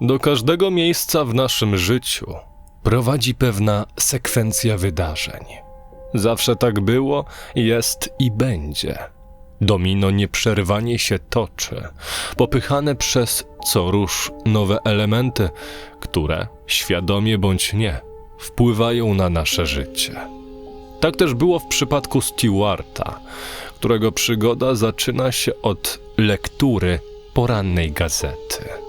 Do każdego miejsca w naszym życiu prowadzi pewna sekwencja wydarzeń. Zawsze tak było, jest i będzie. Domino nieprzerwanie się toczy, popychane przez co rusz nowe elementy, które, świadomie bądź nie, wpływają na nasze życie. Tak też było w przypadku Stewarta, którego przygoda zaczyna się od lektury porannej gazety.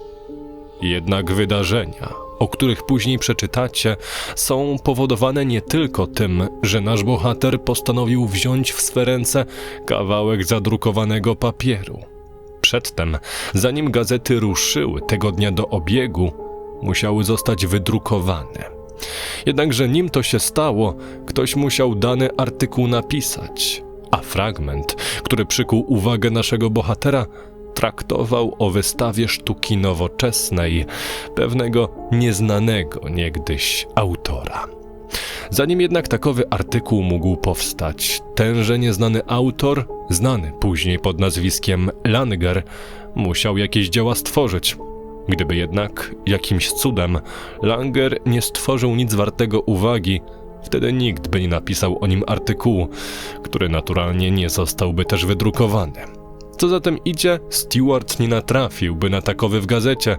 Jednak wydarzenia, o których później przeczytacie, są powodowane nie tylko tym, że nasz bohater postanowił wziąć w swe ręce kawałek zadrukowanego papieru. Przedtem, zanim gazety ruszyły tego dnia do obiegu, musiały zostać wydrukowane. Jednakże nim to się stało, ktoś musiał dany artykuł napisać, a fragment, który przykuł uwagę naszego bohatera, traktował o wystawie sztuki nowoczesnej pewnego nieznanego niegdyś autora. Zanim jednak takowy artykuł mógł powstać, tenże nieznany autor, znany później pod nazwiskiem Langer, musiał jakieś dzieła stworzyć. Gdyby jednak jakimś cudem Langer nie stworzył nic wartego uwagi, wtedy nikt by nie napisał o nim artykułu, który naturalnie nie zostałby też wydrukowany. Co zatem idzie, Stewart nie natrafiłby na takowy w gazecie,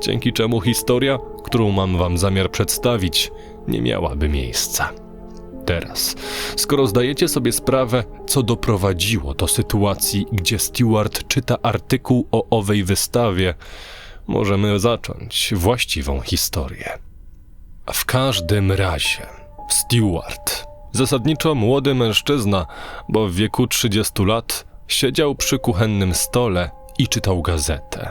dzięki czemu historia, którą mam wam zamiar przedstawić, nie miałaby miejsca. Teraz, skoro zdajecie sobie sprawę, co doprowadziło do sytuacji, gdzie Stewart czyta artykuł o owej wystawie, możemy zacząć właściwą historię. W każdym razie, Stewart, zasadniczo młody mężczyzna, bo w wieku 30 lat siedział przy kuchennym stole i czytał gazetę.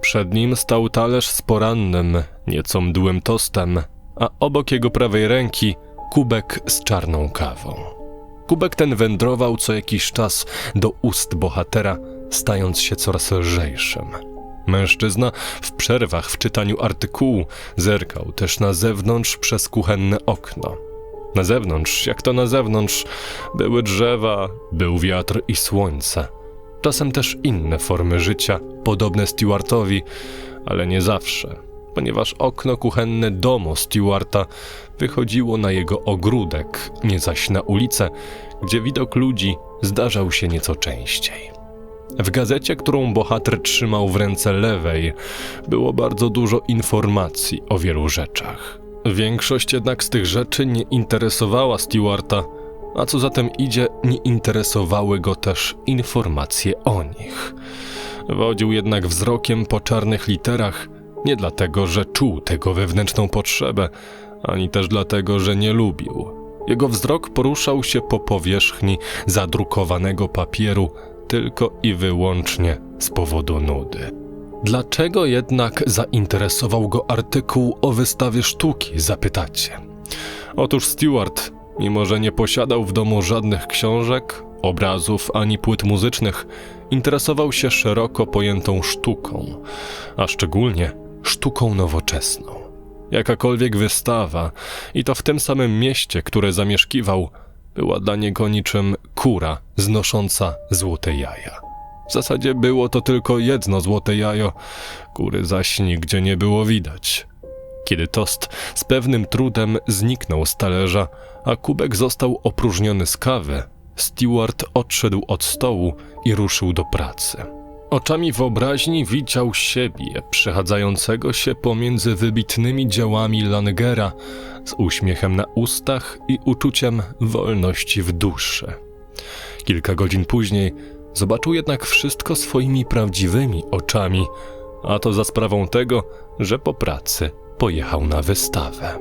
Przed nim stał talerz z porannym, nieco mdłym tostem, a obok jego prawej ręki kubek z czarną kawą. Kubek ten wędrował co jakiś czas do ust bohatera, stając się coraz lżejszym. Mężczyzna w przerwach w czytaniu artykułu zerkał też na zewnątrz przez kuchenne okno. Na zewnątrz, jak to na zewnątrz, były drzewa, był wiatr i słońce. Czasem też inne formy życia, podobne Stewartowi, ale nie zawsze, ponieważ okno kuchenne domu Stewarta wychodziło na jego ogródek, nie zaś na ulicę, gdzie widok ludzi zdarzał się nieco częściej. W gazecie, którą bohater trzymał w ręce lewej, było bardzo dużo informacji o wielu rzeczach. Większość jednak z tych rzeczy nie interesowała Stewarta, a co zatem idzie, nie interesowały go też informacje o nich. Wodził jednak wzrokiem po czarnych literach, nie dlatego, że czuł tego wewnętrzną potrzebę, ani też dlatego, że nie lubił. Jego wzrok poruszał się po powierzchni zadrukowanego papieru tylko i wyłącznie z powodu nudy. Dlaczego jednak zainteresował go artykuł o wystawie sztuki, zapytacie? Otóż Stewart, mimo że nie posiadał w domu żadnych książek, obrazów ani płyt muzycznych, interesował się szeroko pojętą sztuką, a szczególnie sztuką nowoczesną. Jakakolwiek wystawa, i to w tym samym mieście, które zamieszkiwał, była dla niego niczym kura znosząca złote jaja. W zasadzie było to tylko jedno złote jajo, kury zaś nigdzie nie było widać. Kiedy tost z pewnym trudem zniknął z talerza, a kubek został opróżniony z kawy, Stewart odszedł od stołu i ruszył do pracy. Oczami wyobraźni widział siebie przechadzającego się pomiędzy wybitnymi dziełami Langera z uśmiechem na ustach i uczuciem wolności w duszy. Kilka godzin później zobaczył jednak wszystko swoimi prawdziwymi oczami, a to za sprawą tego, że po pracy pojechał na wystawę.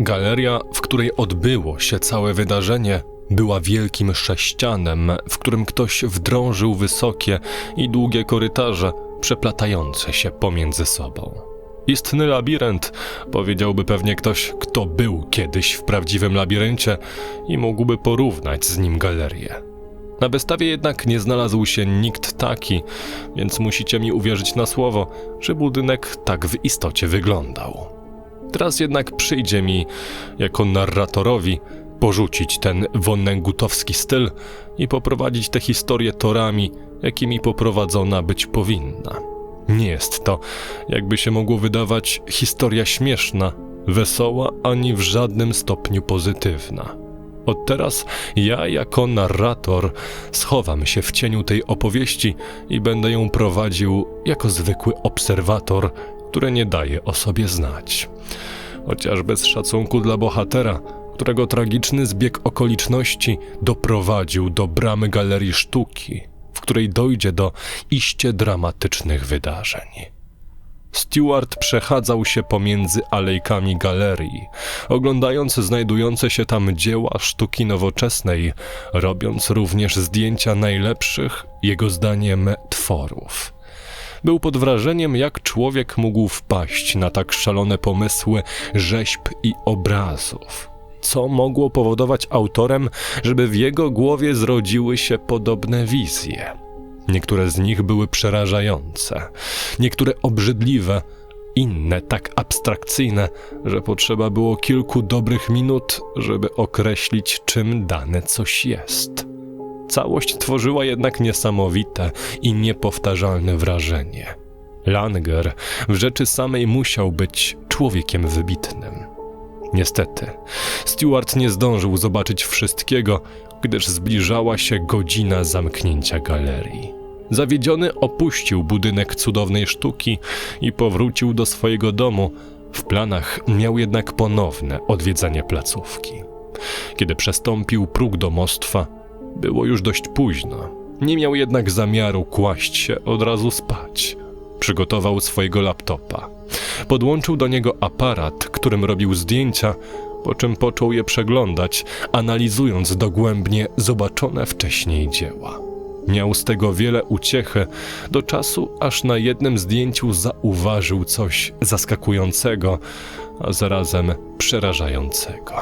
Galeria, w której odbyło się całe wydarzenie, była wielkim sześcianem, w którym ktoś wdrążył wysokie i długie korytarze, przeplatające się pomiędzy sobą. Istny labirynt, powiedziałby pewnie ktoś, kto był kiedyś w prawdziwym labiryncie i mógłby porównać z nim galerię. Na wystawie jednak nie znalazł się nikt taki, więc musicie mi uwierzyć na słowo, że budynek tak w istocie wyglądał. Teraz jednak przyjdzie mi, jako narratorowi, porzucić ten wonnegutowski styl i poprowadzić tę historię torami, jakimi poprowadzona być powinna. Nie jest to, jakby się mogło wydawać, historia śmieszna, wesoła ani w żadnym stopniu pozytywna. Od teraz ja, jako narrator, schowam się w cieniu tej opowieści i będę ją prowadził jako zwykły obserwator, który nie daje o sobie znać. Chociaż bez szacunku dla bohatera, którego tragiczny zbieg okoliczności doprowadził do bramy galerii sztuki, w której dojdzie do iście dramatycznych wydarzeń. Stewart przechadzał się pomiędzy alejkami galerii, oglądając znajdujące się tam dzieła sztuki nowoczesnej, robiąc również zdjęcia najlepszych, jego zdaniem, tworów. Był pod wrażeniem, jak człowiek mógł wpaść na tak szalone pomysły rzeźb i obrazów. Co mogło powodować autorem, żeby w jego głowie zrodziły się podobne wizje? Niektóre z nich były przerażające, niektóre obrzydliwe, inne tak abstrakcyjne, że potrzeba było kilku dobrych minut, żeby określić, czym dane coś jest. Całość tworzyła jednak niesamowite i niepowtarzalne wrażenie. Langer w rzeczy samej musiał być człowiekiem wybitnym. Niestety, Stewart nie zdążył zobaczyć wszystkiego, gdyż zbliżała się godzina zamknięcia galerii. Zawiedziony opuścił budynek cudownej sztuki i powrócił do swojego domu. W planach miał jednak ponowne odwiedzanie placówki. Kiedy przestąpił próg domostwa, było już dość późno. Nie miał jednak zamiaru kłaść się od razu spać. Przygotował swojego laptopa. Podłączył do niego aparat, którym robił zdjęcia, po czym począł je przeglądać, analizując dogłębnie zobaczone wcześniej dzieła. Miał z tego wiele uciechy, do czasu aż na jednym zdjęciu zauważył coś zaskakującego, a zarazem przerażającego.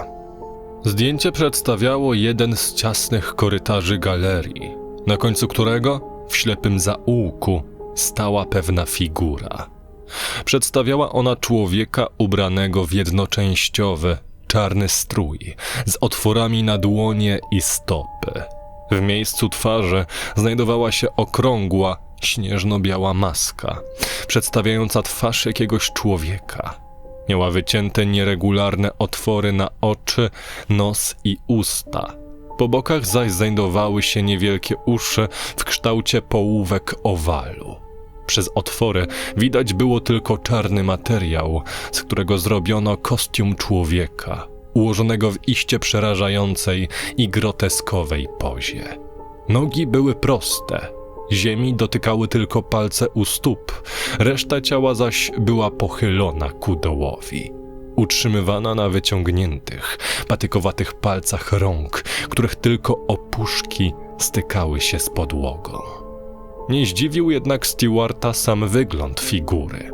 Zdjęcie przedstawiało jeden z ciasnych korytarzy galerii, na końcu którego, w ślepym zaułku, stała pewna figura. Przedstawiała ona człowieka ubranego w jednoczęściowy, czarny strój, z otworami na dłonie i stopy. W miejscu twarzy znajdowała się okrągła, śnieżno-biała maska, przedstawiająca twarz jakiegoś człowieka. Miała wycięte nieregularne otwory na oczy, nos i usta. Po bokach zaś znajdowały się niewielkie uszy w kształcie połówek owalu. Przez otwory widać było tylko czarny materiał, z którego zrobiono kostium człowieka, ułożonego w iście przerażającej i groteskowej pozie. Nogi były proste, ziemi dotykały tylko palce u stóp, reszta ciała zaś była pochylona ku dołowi. Utrzymywana na wyciągniętych, patykowatych palcach rąk, których tylko opuszki stykały się z podłogą. Nie zdziwił jednak Stewarta sam wygląd figury.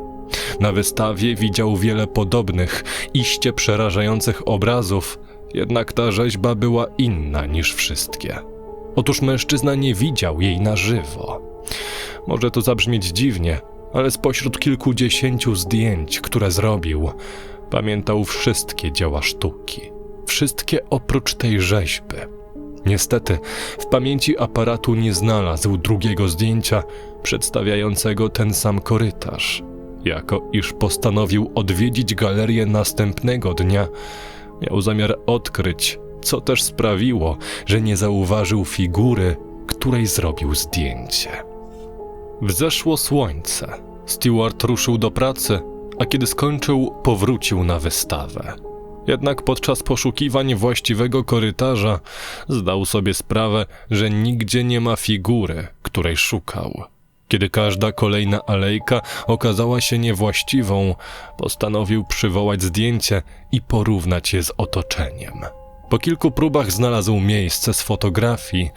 Na wystawie widział wiele podobnych, iście przerażających obrazów, jednak ta rzeźba była inna niż wszystkie. Otóż mężczyzna nie widział jej na żywo. Może to zabrzmieć dziwnie, ale spośród kilkudziesięciu zdjęć, które zrobił, pamiętał wszystkie dzieła sztuki. Wszystkie oprócz tej rzeźby. Niestety, w pamięci aparatu nie znalazł drugiego zdjęcia przedstawiającego ten sam korytarz. Jako iż postanowił odwiedzić galerię następnego dnia, miał zamiar odkryć, co też sprawiło, że nie zauważył figury, której zrobił zdjęcie. Wzeszło słońce. Stewart ruszył do pracy, a kiedy skończył, powrócił na wystawę. Jednak podczas poszukiwań właściwego korytarza zdał sobie sprawę, że nigdzie nie ma figury, której szukał. Kiedy każda kolejna alejka okazała się niewłaściwą, postanowił przywołać zdjęcie i porównać je z otoczeniem. Po kilku próbach znalazł miejsce z fotografii,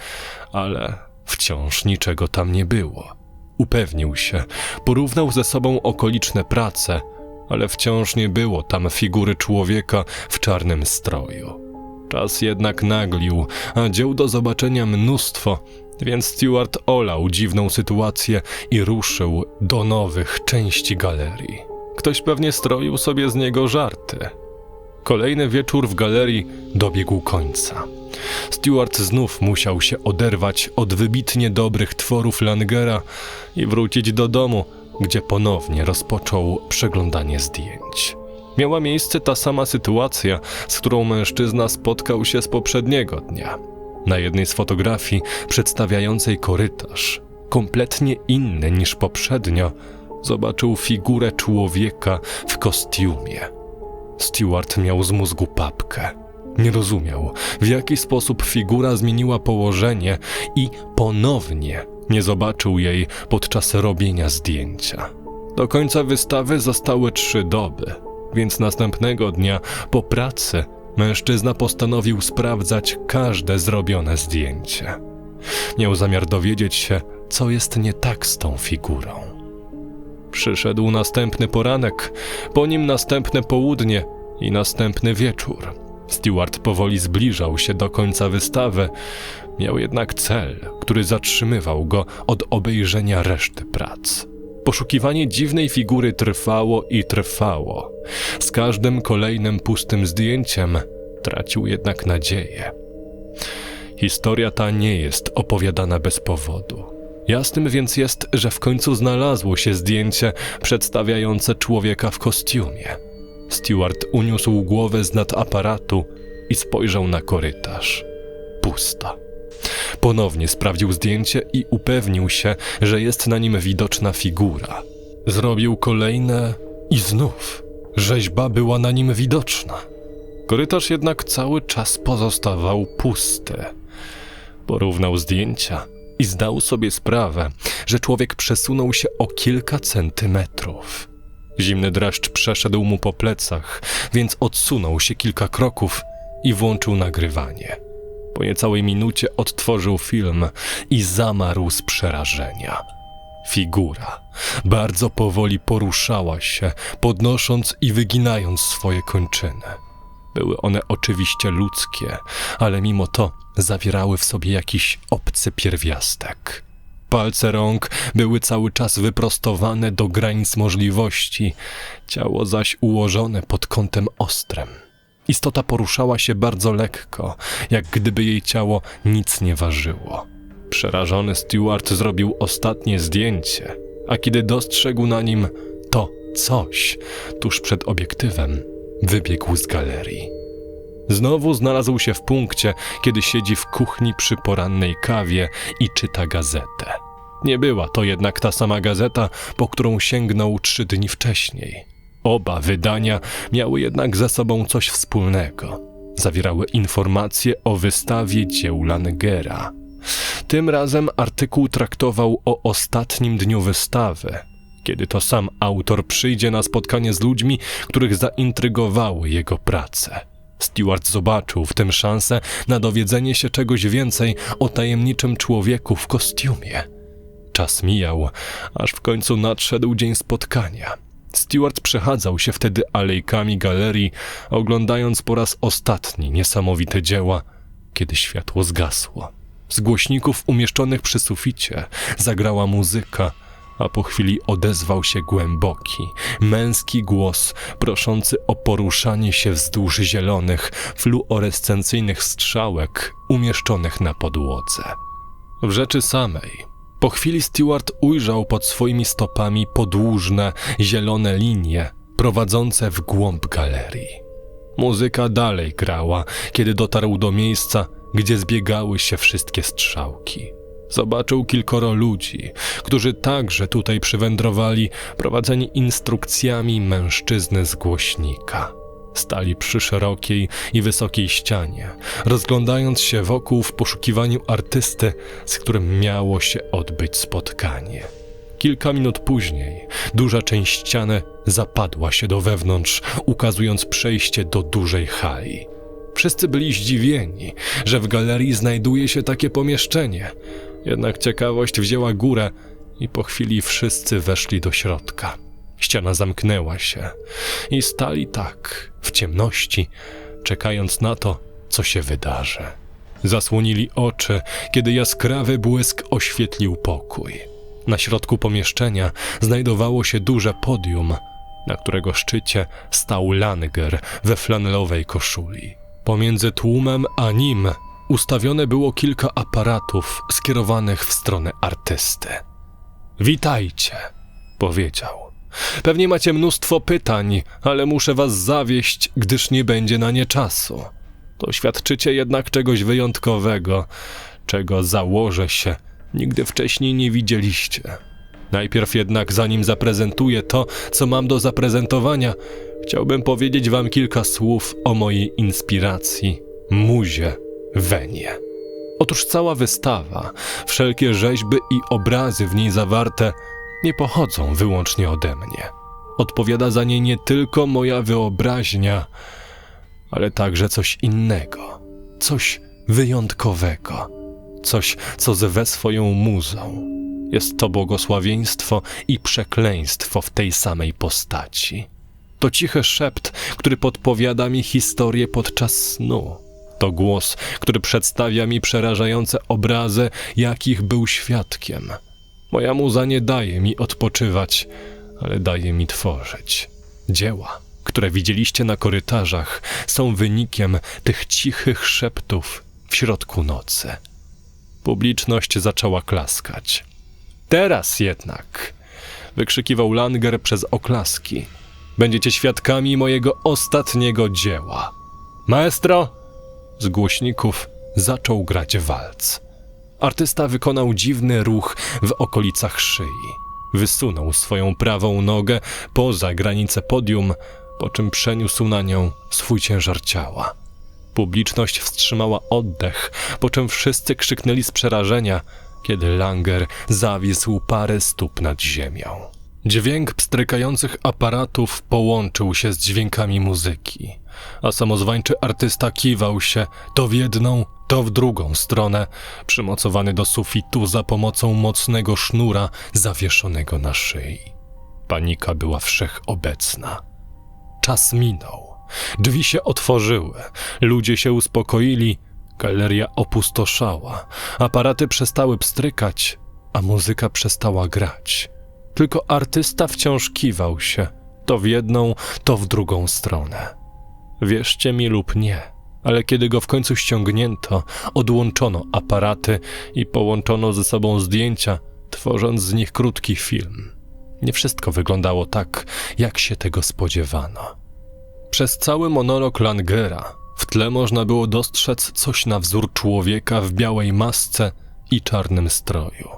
ale wciąż niczego tam nie było. Upewnił się, porównał ze sobą okoliczne prace, ale wciąż nie było tam figury człowieka w czarnym stroju. Czas jednak naglił, a dzieł do zobaczenia mnóstwo, więc Stewart olał dziwną sytuację i ruszył do nowych części galerii. Ktoś pewnie stroił sobie z niego żarty. Kolejny wieczór w galerii dobiegł końca. Stewart znów musiał się oderwać od wybitnie dobrych tworów Langera i wrócić do domu, gdzie ponownie rozpoczął przeglądanie zdjęć. Miała miejsce ta sama sytuacja, z którą mężczyzna spotkał się z poprzedniego dnia. Na jednej z fotografii przedstawiającej korytarz, kompletnie inny niż poprzednio, zobaczył figurę człowieka w kostiumie. Stewart miał z mózgu papkę. Nie rozumiał, w jaki sposób figura zmieniła położenie i ponownie nie zobaczył jej podczas robienia zdjęcia. Do końca wystawy zostały trzy doby, więc następnego dnia po pracy mężczyzna postanowił sprawdzać każde zrobione zdjęcie. Miał zamiar dowiedzieć się, co jest nie tak z tą figurą. Przyszedł następny poranek, po nim następne południe i następny wieczór. Stewart powoli zbliżał się do końca wystawy, miał jednak cel, który zatrzymywał go od obejrzenia reszty prac. Poszukiwanie dziwnej figury trwało i trwało. Z każdym kolejnym pustym zdjęciem tracił jednak nadzieję. Historia ta nie jest opowiadana bez powodu. Jasnym więc jest, że w końcu znalazło się zdjęcie przedstawiające człowieka w kostiumie. Stewart uniósł głowę z nad aparatu i spojrzał na korytarz. Pusta. Ponownie sprawdził zdjęcie i upewnił się, że jest na nim widoczna figura. Zrobił kolejne i znów rzeźba była na nim widoczna. Korytarz jednak cały czas pozostawał pusty. Porównał zdjęcia i zdał sobie sprawę, że człowiek przesunął się o kilka centymetrów. Zimny dreszcz przeszedł mu po plecach, więc odsunął się kilka kroków i włączył nagrywanie. Po niecałej minucie odtworzył film i zamarł z przerażenia. Figura bardzo powoli poruszała się, podnosząc i wyginając swoje kończyny. Były one oczywiście ludzkie, ale mimo to zawierały w sobie jakiś obcy pierwiastek. Palce rąk były cały czas wyprostowane do granic możliwości, ciało zaś ułożone pod kątem ostrym. Istota poruszała się bardzo lekko, jak gdyby jej ciało nic nie ważyło. Przerażony Stewart zrobił ostatnie zdjęcie, a kiedy dostrzegł na nim to coś tuż przed obiektywem, wybiegł z galerii. Znowu znalazł się w punkcie, kiedy siedzi w kuchni przy porannej kawie i czyta gazetę. Nie była to jednak ta sama gazeta, po którą sięgnął trzy dni wcześniej. Oba wydania miały jednak ze sobą coś wspólnego. Zawierały informacje o wystawie dzieł Langera. Tym razem artykuł traktował o ostatnim dniu wystawy, kiedy to sam autor przyjdzie na spotkanie z ludźmi, których zaintrygowały jego prace. Stewart zobaczył w tym szansę na dowiedzenie się czegoś więcej o tajemniczym człowieku w kostiumie. Czas mijał, aż w końcu nadszedł dzień spotkania. Stewart przechadzał się wtedy alejkami galerii, oglądając po raz ostatni niesamowite dzieła, kiedy światło zgasło. Z głośników umieszczonych przy suficie zagrała muzyka, a po chwili odezwał się głęboki, męski głos proszący o poruszanie się wzdłuż zielonych, fluorescencyjnych strzałek umieszczonych na podłodze. W rzeczy samej, po chwili Stewart ujrzał pod swoimi stopami podłużne, zielone linie prowadzące w głąb galerii. Muzyka dalej grała, kiedy dotarł do miejsca, gdzie zbiegały się wszystkie strzałki. Zobaczył kilkoro ludzi, którzy także tutaj przywędrowali, prowadzeni instrukcjami mężczyzny z głośnika. Stali przy szerokiej i wysokiej ścianie, rozglądając się wokół w poszukiwaniu artysty, z którym miało się odbyć spotkanie. Kilka minut później duża część ściany zapadła się do wewnątrz, ukazując przejście do dużej hali. Wszyscy byli zdziwieni, że w galerii znajduje się takie pomieszczenie. Jednak ciekawość wzięła górę i po chwili wszyscy weszli do środka. Ściana zamknęła się i stali tak, w ciemności, czekając na to, co się wydarzy. Zasłonili oczy, kiedy jaskrawy błysk oświetlił pokój. Na środku pomieszczenia znajdowało się duże podium, na którego szczycie stał Langer we flanelowej koszuli. Pomiędzy tłumem a nim ustawione było kilka aparatów skierowanych w stronę artysty. Witajcie! powiedział. Pewnie macie mnóstwo pytań, ale muszę was zawieść, gdyż nie będzie na nie czasu. Doświadczycie jednak czegoś wyjątkowego, czego założę się, nigdy wcześniej nie widzieliście. Najpierw jednak, zanim zaprezentuję to, co mam do zaprezentowania, chciałbym powiedzieć wam kilka słów o mojej inspiracji, muzie Wenie. Otóż cała wystawa, wszelkie rzeźby i obrazy w niej zawarte nie pochodzą wyłącznie ode mnie. Odpowiada za nie nie tylko moja wyobraźnia, ale także coś innego, coś wyjątkowego, coś, co zwe swoją muzą. Jest to błogosławieństwo i przekleństwo w tej samej postaci. To cichy szept, który podpowiada mi historię podczas snu. To głos, który przedstawia mi przerażające obrazy, jakich był świadkiem. Moja muza nie daje mi odpoczywać, ale daje mi tworzyć. Dzieła, które widzieliście na korytarzach, są wynikiem tych cichych szeptów w środku nocy. Publiczność zaczęła klaskać. Teraz jednak, wykrzykiwał Langer przez oklaski, będziecie świadkami mojego ostatniego dzieła. Maestro, z głośników zaczął grać walc. Artysta wykonał dziwny ruch w okolicach szyi. Wysunął swoją prawą nogę poza granicę podium, po czym przeniósł na nią swój ciężar ciała. Publiczność wstrzymała oddech, po czym wszyscy krzyknęli z przerażenia, kiedy Langer zawisł parę stóp nad ziemią. Dźwięk pstrykających aparatów połączył się z dźwiękami muzyki, a samozwańczy artysta kiwał się to w jedną, to w drugą stronę, przymocowany do sufitu za pomocą mocnego sznura zawieszonego na szyi. Panika była wszechobecna. Czas minął. Drzwi się otworzyły, ludzie się uspokoili, galeria opustoszała, aparaty przestały pstrykać, a muzyka przestała grać. Tylko artysta wciąż kiwał się, to w jedną, to w drugą stronę. Wierzcie mi lub nie, ale kiedy go w końcu ściągnięto, odłączono aparaty i połączono ze sobą zdjęcia, tworząc z nich krótki film. Nie wszystko wyglądało tak, jak się tego spodziewano. Przez cały monolog Langera w tle można było dostrzec coś na wzór człowieka w białej masce i czarnym stroju.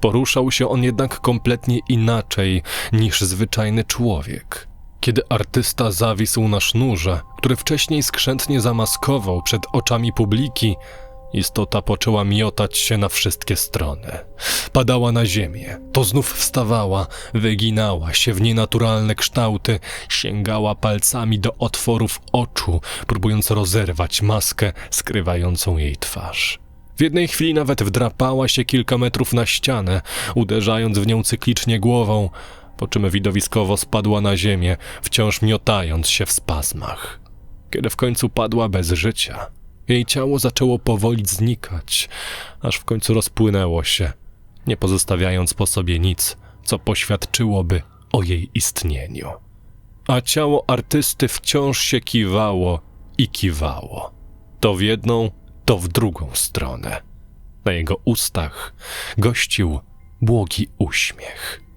Poruszał się on jednak kompletnie inaczej niż zwyczajny człowiek. Kiedy artysta zawisł na sznurze, który wcześniej skrzętnie zamaskował przed oczami publiki, istota poczęła miotać się na wszystkie strony. Padała na ziemię, to znów wstawała, wyginała się w nienaturalne kształty, sięgała palcami do otworów oczu, próbując rozerwać maskę skrywającą jej twarz. W jednej chwili nawet wdrapała się kilka metrów na ścianę, uderzając w nią cyklicznie głową, po czym widowiskowo spadła na ziemię, wciąż miotając się w spazmach. Kiedy w końcu padła bez życia, jej ciało zaczęło powoli znikać, aż w końcu rozpłynęło się, nie pozostawiając po sobie nic, co poświadczyłoby o jej istnieniu. A ciało artysty wciąż się kiwało i kiwało. To w jedną, to w drugą stronę. Na jego ustach gościł błogi uśmiech.